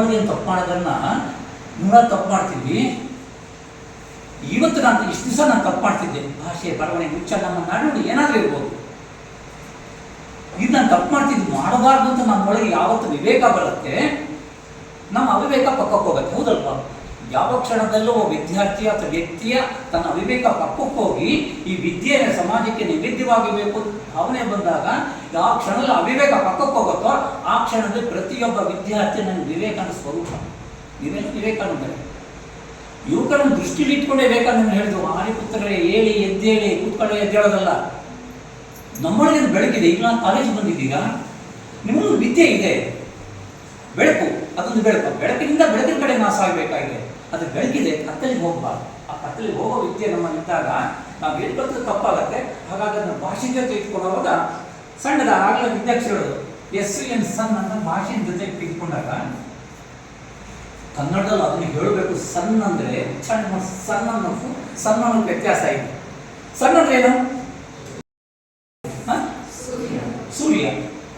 ಒಂದು ತಪ್ಪು ಮಾಡೋದನ್ನ ನೂರ ತಪ್ಪು ಮಾಡ್ತಿದ್ವಿ. ಇವತ್ತು ನಾನು ಇಷ್ಟು ದಿವಸ ನಾನು ತಪ್ಪು ಮಾಡ್ತಿದ್ದೆ. ಭಾಷೆ, ಬರವಣಿಗೆ ಮುಚ್ಚ ನಮ್ಮ ನಾಡು ಏನಾದರೂ ಇರ್ಬೋದು. ಇದು ನಾನು ತಪ್ಪು ಮಾಡ್ತಿದ್ದು ಮಾಡಬಾರ್ದು ಅಂತ ನಮ್ಮೊಳಗೆ ಯಾವತ್ತು ವಿವೇಕ ಬರುತ್ತೆ, ನಮ್ಮ ಅವಿವೇಕ ಪಕ್ಕಕ್ಕೆ ಹೋಗುತ್ತೆ. ಹೌದಲ್ವಾ? ಯಾವ ಕ್ಷಣದಲ್ಲೂ ಒಬ್ಬ ವಿದ್ಯಾರ್ಥಿ ಅಥವಾ ವ್ಯಕ್ತಿಯ ತನ್ನ ಅವಿವೇಕ ಪಕ್ಕಕ್ಕೆ ಹೋಗಿ ಈ ವಿದ್ಯೆ ಸಮಾಜಕ್ಕೆ ನಿವೇದ್ಯವಾಗಬೇಕು ಭಾವನೆ ಬಂದಾಗ, ಯಾವ ಕ್ಷಣದಲ್ಲೂ ಅವಿವೇಕ ಪಕ್ಕಕ್ಕೆ ಕ್ಷಣದಲ್ಲಿ ಪ್ರತಿಯೊಬ್ಬ ವಿದ್ಯಾರ್ಥಿ ನನ್ನ ವಿವೇಕಾನಂದ ಸ್ವರೂಪ. ಇವೆಲ್ಲ ವಿವೇಕಾನಂದರೆ ಯುವಕರನ್ನು ದೃಷ್ಟಿಲಿ ಇಟ್ಕೊಂಡೇ ವಿವೇಕಾನಂದ ಹೇಳಿದ್ರು ಆರ್ಯಪುತ್ರರೇ ಹೇಳಿ ಎದ್ದೇಳಿ ಕೂತ್ಕೊಳ್ಳಿ ಎದ್ದೇಳೋದಲ್ಲ ನಮ್ಮೊಳಗೆ ಬೆಳಕಿದೆ, ಈಗ ನಾನು ಕಾಲೇಜ್ ಬಂದಿದ್ದೀಗ. ನಿಮಗೊಂದು ವಿದ್ಯೆ ಇದೆ. ಬೆಳಕು, ಅದೊಂದು ಬೆಳಕು. ಬೆಳಕಿನಿಂದ ಬೆಳಕಿನ ಕಡೆ ನಾವು ಸಾಗಬೇಕಾಗಿದೆ. ಅದು ಬೆಳಕಿದೆ, ಕತ್ತಲಿಗೆ ಹೋಗಬಾರ್ದು ಆ ಕತ್ತಲಿಗೆ ಹೋಗೋ ವಿದ್ಯೆ ನಮ್ಮಲ್ಲಿದ್ದಾಗ ನಾವು ಹೇಳ್ಕೊಳ್ತದ್ದು ತಪ್ಪಾಗತ್ತೆ. ಹಾಗಾಗಿ ಅದನ್ನು ಭಾಷೆ ಜೊತೆ ಇಟ್ಕೊಳ್ಳುವಾಗ ಸಣ್ಣದ ಆಗಲೇ ವಿದ್ಯಾರ್ಥಿ ಹೇಳೋದು ಎಸ್ ಎನ್ ಸನ್ ಅಂತ ಭಾಷೆಯ ಜೊತೆಗೆ ತೆಗೆದುಕೊಂಡಾಗ ಕನ್ನಡದಲ್ಲಿ ಅದನ್ನು ಹೇಳಬೇಕು ಸಣ್ಣ ಅಂದರೆ ಸಣ್ಣ ಸಣ್ಣ ಅನ್ನೋದು ಸಣ್ಣ ಅನ್ನೋದು ವ್ಯತ್ಯಾಸ ಇದೆ ಸಣ್ಣ ಅಂದ್ರೆ ಏನು ಸೂರ್ಯ